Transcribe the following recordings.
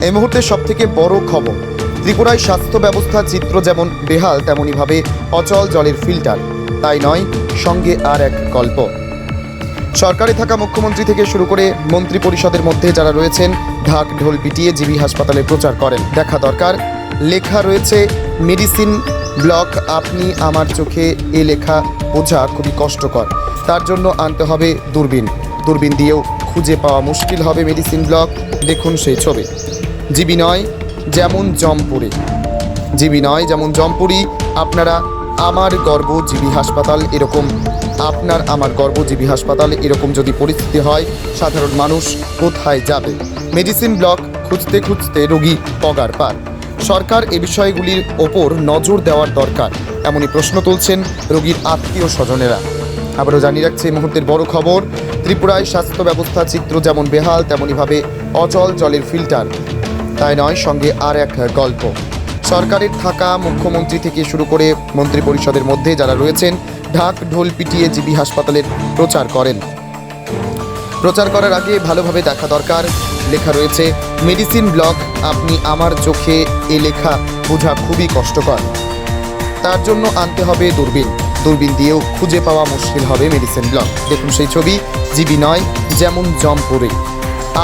এই মুহূর্তে সবথেকে বড় খবর। ত্রিপুরায় স্বাস্থ্য ব্যবস্থা চিত্র যেমন বেহাল তেমনইভাবে অচল জলের ফিল্টার। তাই নয়, সঙ্গে আর এক গল্প। সরকারে থাকা মুখ্যমন্ত্রী থেকে শুরু করে মন্ত্রী পরিষদের মধ্যে যারা রয়েছেন, ঢাক ঢোল পিটিয়ে জিবি হাসপাতালে প্রচার করেন। দেখা দরকার, লেখা রয়েছে, মেডিসিন ব্লক, আপনি আমার চোখে এ লেখা বোঝা খুবই কষ্টকর। তার জন্য আনতে হবে দূরবীন। দূরবীন দিয়েও খুঁজে পাওয়া মুশকিল হবে মেডিসিন ব্লক দেখুন সেই ছবি। জিবি নয়, যেমন জমপুরে। জিবি নয়, যেমন জমপুরি, আপনারা আমার গর্ব জিবি হাসপাতাল এরকম, আপনার আমার গর্ব জিবি হাসপাতাল এরকম যদি পরিস্থিতি হয়, সাধারণ মানুষ কোথায় যাবে? মেডিসিন ব্লক খুঁজতে খুঁজতে রোগী পগার পার। সরকার এ বিষয়গুলির ওপর নজর দেওয়ার দরকার, এমনই প্রশ্ন তুলছেন রোগীর আত্মীয় স্বজনেরা। আবারও জানিয়ে রাখছে এই মুহূর্তের বড় খবর, ত্রিপুরায় স্বাস্থ্য ব্যবস্থা চিত্র যেমন বেহাল, তেমনইভাবে অচল জলের ফিল্টার। তাই নয়, সঙ্গে আর এক গল্প। সরকারের থাকা মুখ্যমন্ত্রী থেকে শুরু করে মন্ত্রী পরিষদের মধ্যে যারা রয়েছেন, ঢাক ঢোল পিটিয়ে জিবি হাসপাতালের প্রচার করেন। প্রচার করার আগে ভালোভাবে দেখা দরকার। লেখা রয়েছে, মেডিসিন ব্লক আপনি আমার চোখে এ লেখা বোঝা খুবই কষ্টকর। তার জন্য আনতে হবে দূরবীন। দূরবীন দিয়েও খুঁজে পাওয়া মুশকিল হবে মেডিসিন ব্লক দেখুন সেই ছবি, জিবি নয়, যেমন জমপুরে।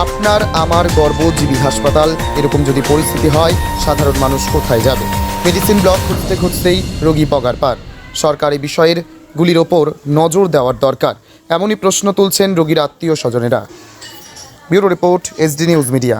আপনার আমার গর্ব জিবি হাসপাতাল, এরকম যদি পরিস্থিতি হয়, সাধারণ মানুষ কোথায় যাবে? মেডিসিন ব্লক খুঁজতে খুঁজতেই রোগী পগার পার। সরকার বিষয়ের গুলির ওপর নজর দেওয়ার দরকার, এমনই প্রশ্ন তুলছেন রোগীর আত্মীয় স্বজনেরা bureau report, SD news media.